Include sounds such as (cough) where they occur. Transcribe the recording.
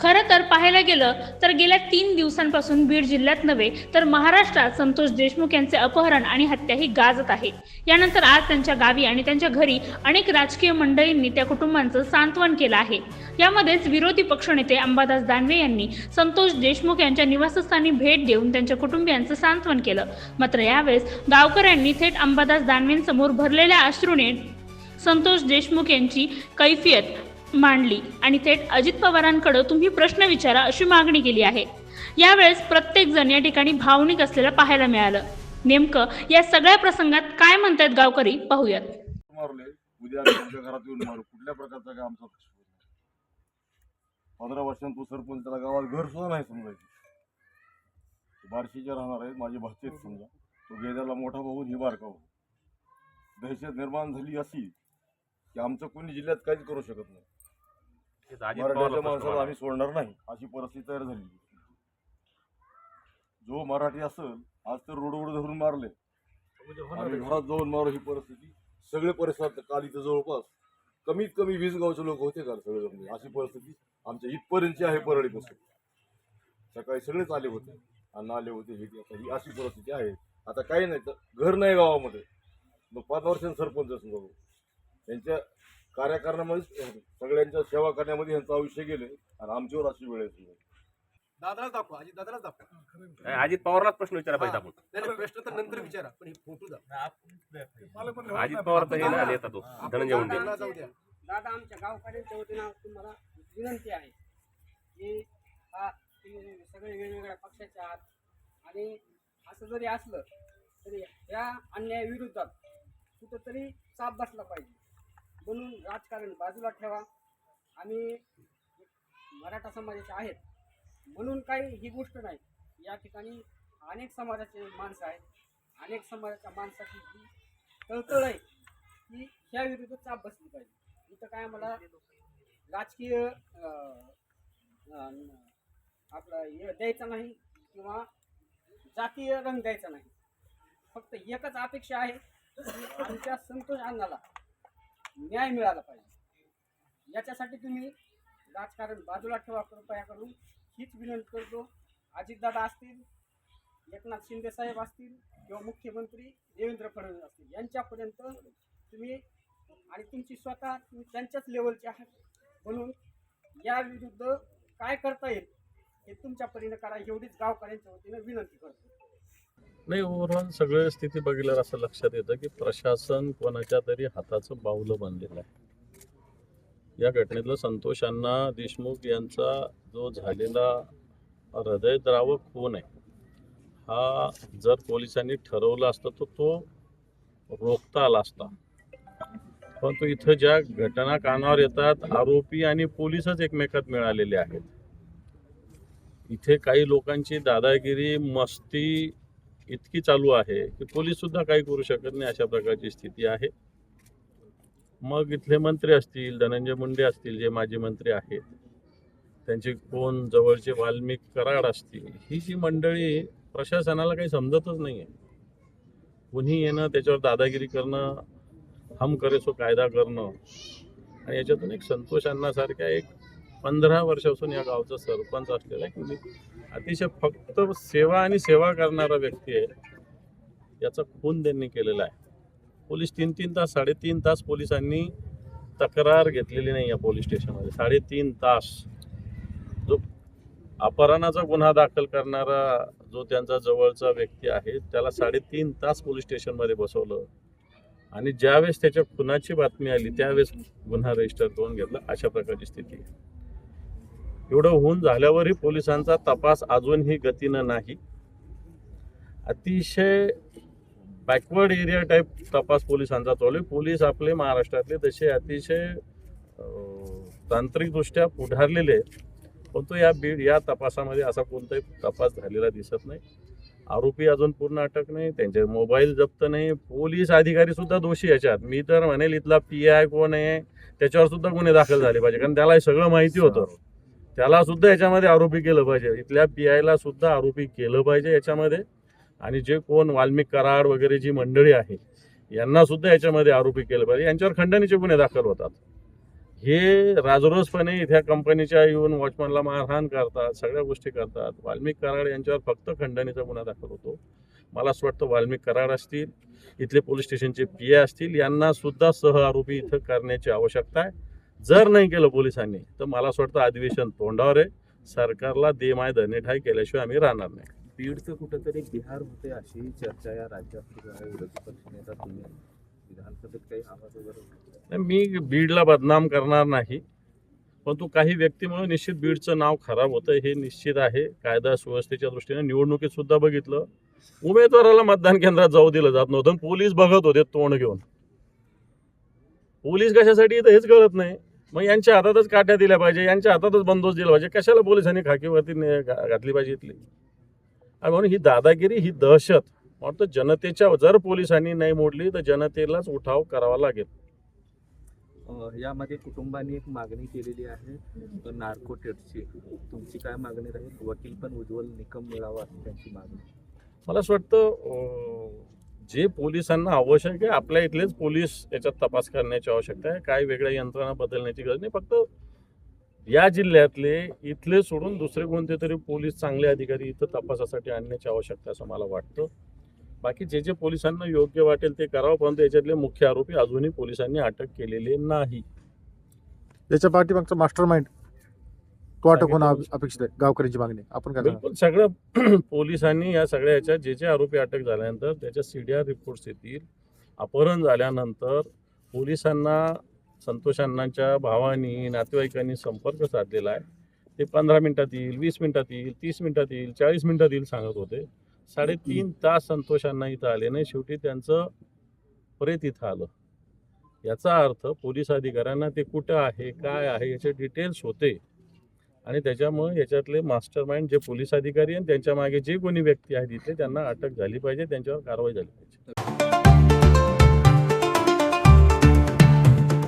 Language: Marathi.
खरं तर पाहायला गेलं तर गेल्या तीन दिवसांपासून बीड जिल्ह्यात नव्हे तर महाराष्ट्रात संतोष देशमुख यांचे अपहरण आणि हत्या ही गाजत आहे. यानंतर आज त्यांच्या गावी आणि त्यांच्या घरी अनेक राजकीय मंडळींनी त्या कुटुंबांचं सांत्वन केलं आहे. यामध्येच विरोधी पक्षनेते अंबादास दानवे यांनी संतोष देशमुख यांच्या निवासस्थानी भेट देऊन त्यांच्या कुटुंबियांचं सांत्वन केलं. मात्र यावेळेस गावकऱ्यांनी थेट अंबादास दानवेंसमोर भरलेल्या अश्रूने संतोष देशमुख यांची कैफियत मांडली आणि थेट अजित पवारांकडे तुम्ही प्रश्न विचारा अशी मागणी केली आहे. यावेळेस प्रत्येक जण या ठिकाणी भावनिक असलेलं पाहायला मिळालं. नेमकं या सगळ्या प्रसंगात काय म्हणतात गावकरी? पाहूयात. उद्या तुमच्या घरात येऊन मारू. कुठल्या प्रकारचा काय आमचा पंधरा वर्षांत तू सरपंच त्याला गावात घर सुद्धा नाही समजायचं. बारशीचे राहणार आहेत माझे भाचे समजा. तो गेल्याला मोठा भाऊ ही बारका भाऊ. दहशत निर्माण झाली अशी की आमचं कोणी जिल्ह्यात काहीच करू शकत नाही. मराठ्याच्या माणसाला आम्ही सोडणार नाही अशी परिस्थिती तयार झाली जो मराठी असेल आज तर रोडवर धरून मारले. आम्ही घरात जाऊन मारू ही परिस्थिती. सगळे परिसरात काल इथं जवळपास कमीत कमी वीस गावचे लोक होते काल सगळे जमले अशी परिस्थिती आमच्या इथपर्यंतची आहे परळीपासून सकाळी सगळेच आले होते. आणि आले होते हे. आता ही अशी परिस्थिती आहे. आता काही नाही तर घर नाही गावामध्ये. मग पाच वर्षांनी सरपंच असून बाबू यांच्या कार्यकारणामध्ये सगळ्यांच्या सेवा करण्यामध्ये यांचं आयुष्य गेले आणि आमच्यावर अशी वेळ येते दादालाच दाखवा आजी दादालाच दाखवा. अजित पवारलाच प्रश्न विचारा पाहिजे आपण. नाही प्रश्न तर नंतर विचारा पण हे फोटो दाखवा. अजित पवार तर हे ना येतात तो धनंजय मुंडे. दादाला जाऊ द्या. दादा आमच्या गावकऱ्यांच्या वतीनं तुम्हाला विनंती आहे की हा तुम्ही सगळे वेगवेगळ्या पक्षाचे आहात आणि असं जरी असलं तरी या अन्यायाविरोधात कुठंतरी चाप बसला पाहिजे. म्हणून राजकारण बाजूला ठेवा. आम्ही मराठा समाजाचे आहेत. म्हणून काही ही गोष्ट नाही. या ठिकाणी अनेक समाजाचे माणसं आहेत. अनेक समाजाच्या माणसाची जी तळतळ आहे की ह्या विरुद्ध चाप बसली पाहिजे. इथं काय मला राजकीय आपला आपलं हे द्यायचं नाही किंवा जातीय रंग द्यायचा नाही. फक्त एकच अपेक्षा आहे की आमच्या संतोष अण्णाला न्याय मिळाला पाहिजे. याच्यासाठी तुम्ही राजकारण बाजूला ठेवा कृपया करून. हीच विनंती करतो. अजितदादा असतील एकनाथ शिंदे साहेब असतील किंवा मुख्यमंत्री देवेंद्र फडणवीस असतील यांच्यापर्यंत तुम्ही आणि तुमची स्वतः तुम्ही त्यांच्याच लेवलचे आहात. म्हणून या विरुद्ध काय करता येईल हे तुमच्या परीने करा. एवढीच गावकऱ्यांच्या वतीनं विनंती करतो. नाही ओव्हरऑल सगळं स्थिती बघितल्यावर असं लक्षात येतं की प्रशासन कोणाच्या तरी हाताचं बाहुलं बनलेलं आहे. या घटनेतलं संतोषांना देशमुख यांचा जो झालेला हृदयद्रावक खून आहे हा जर पोलिसांनी ठरवला असता तर तो रोखता आला असता. परंतु इथं ज्या घटना कानावर येतात आरोपी आणि पोलीसच एकमेकात मिळालेले आहेत. इथे काही लोकांची दादागिरी मस्ती इतकी चालू आहे की पोलीस सुद्धा काही करू शकत नाही अशा प्रकारची स्थिती आहे. मग इथले मंत्री असतील धनंजय मुंडे असतील जे माजी मंत्री आहेत त्यांचे कोण जवळचे वाल्मिक कराड असतील ही जी मंडळी प्रशासनाला काही समजतच नाही आहे कुणी येणं त्याच्यावर दादागिरी करणं हम करेसो कायदा करणं आणि याच्यातून एक संतोष अण्णासारख्या एक पंधरा वर्षापासून या गावचा सरपंच असलेला की मी अतिशय फक्त सेवा आणि सेवा करणारा व्यक्ती आहे. याचा खून त्यांनी केलेला आहे. पोलीस तीन तीन तास साडेतीन तास पोलिसांनी तक्रार घेतलेली नाही या पोलीस स्टेशनमध्ये. साडेतीन तास. जो अपहरणाचा गुन्हा दाखल करणारा जो त्यांचा जवळचा व्यक्ती आहे त्याला साडेतीन तास पोलीस स्टेशनमध्ये बसवलं. आणि ज्यावेळेस त्याच्या खुनाची बातमी आली त्यावेळेस गुन्हा रजिस्टर करून घेतला अशा प्रकारची स्थिती आहे. एवढं होऊन झाल्यावरही पोलिसांचा तपास अजूनही गतीनं नाही. अतिशय बॅकवर्ड एरिया टाईप तपास पोलिसांचा चालू आहे. पोलीस आपले महाराष्ट्रातले तसे अतिशय तांत्रिकदृष्ट्या पुढारलेले आहेत. परंतु या बीड या तपासामध्ये असा कोणताही तपास झालेला दिसत नाही. आरोपी अजून पूर्ण अटक नाही त्यांचे मोबाईल जप्त नाही. पोलीस अधिकारी सुद्धा दोषी याच्यात. मी तर म्हणेल इथला पी आय कोण आहे त्याच्यावर सुद्धा गुन्हे दाखल झाले पाहिजे. कारण त्याला सगळं माहिती होतं. त्याला सुद्धा याच्यामध्ये आरोपी केलं पाहिजे. इथल्या पी आयला सुद्धा आरोपी केलं पाहिजे याच्यामध्ये. आणि जे कोण वाल्मिक कराड वगैरे जी मंडळी आहे यांना सुद्धा याच्यामध्ये आरोपी केलं पाहिजे. यांच्यावर खंडणीचे गुन्हे दाखल होतात. हे राजरोसपणे इथ्या कंपनीच्या येऊन वॉचमॅनला मारहाण करतात सगळ्या गोष्टी करतात. वाल्मिक कराड यांच्यावर फक्त खंडणीचा गुन्हा दाखल होतो. मला असं वाटतं वाल्मिक कराड असतील इथले पोलीस स्टेशनचे पी ए असतील यांना सुद्धा सह आरोपी इथं करण्याची आवश्यकता आहे. जर नाही केलं पोलिसांनी तर मला असं वाटतं अधिवेशन तोंडावर आहे. सरकारला दे माय धने ठाय केल्याशिवाय आम्ही राहणार नाही. बीडचं कुठंतरी बिहार होते अशी चर्चा या राज्यात विरोधी पक्षनेता तुम्ही विधानसभेत काही आवाज वगैरे मी बीडला बदनाम करणार नाही परंतु काही व्यक्तीमुळे निश्चित बीडचं नाव खराब होतं हे निश्चित आहे. कायदा सुव्यवस्थेच्या दृष्टीने निवडणुकीत सुद्धा बघितलं. उमेदवाराला मतदान केंद्रात जाऊ दिलं जात नव्हतं. पोलीस बघत होते तोंड घेऊन. पोलीस कशासाठी येतं हेच कळत नाही. मग यांच्या हातातच काट्या दिल्या पाहिजे यांच्या हातातच बंदोबस्त दिला पाहिजे. कशाला पोलिसांनी खाकीवरती घातली पाहिजे इथली? आणि म्हणून ही दादागिरी ही दहशत. वाटतं जनतेच्या जर पोलिसांनी नाही मोडली तर जनतेलाच उठाव करावा लागेल. यामध्ये कुटुंबांनी एक मागणी केलेली आहे नार्को टेटची तुमची काय मागणी राहील? वकील पण उज्ज्वल निकम मिळावा त्यांची मागणी. मला असं वाटतं जे पोलिसांना आवश्यक आहे आपल्या इथलेच पोलीस याच्यात तपास करण्याची आवश्यकता आहे. काय वेगळ्या यंत्रणा बदलण्याची गरज नाही. फक्त या जिल्ह्यातले इथले सोडून दुसरे कोणते तरी पोलीस चांगले अधिकारी इथं तपासासाठी आणण्याची आवश्यकता आहे असं मला वाटतं. बाकी जे जे पोलिसांना योग्य वाटेल ते करावं परंतु याच्यातले मुख्य आरोपी अजूनही पोलिसांनी अटक केलेले नाही. त्याच्या पाठीमागचा मास्टर माइंड तो अटक होणं अपेक्षित आहे गावकऱ्यांची मागणी. आपण काय? बिलकुल सगळं (clears throat) पोलिसांनी या सगळ्या याच्यात जे जे आरोपी अटक झाल्यानंतर त्याच्या सी डी आर रिपोर्ट्स येतील. अपहरण झाल्यानंतर पोलिसांना संतोष अण्णांच्या भावानी नातेवाईकांनी संपर्क साधलेला आहे. ते पंधरा मिनिटात येईल वीस मिनिटात येईल तीस मिनिटात येईल चाळीस मिनिटात येईल सांगत होते. साडेतीन तास संतोष अण्णा इथं आले नाही. शेवटी त्यांचं प्रेत इथं आलं. याचा अर्थ पोलीस अधिकाऱ्यांना ते कुठं आहे काय आहे याचे डिटेल्स होते. आणि त्याच्यामुळे याच्यातले मास्टर माइंड जे पोलीस अधिकारी आणि त्यांच्या मागे जे कोणी व्यक्ती आहेत तिथे त्यांना अटक झाली पाहिजे त्यांच्यावर कारवाई झाली पाहिजे.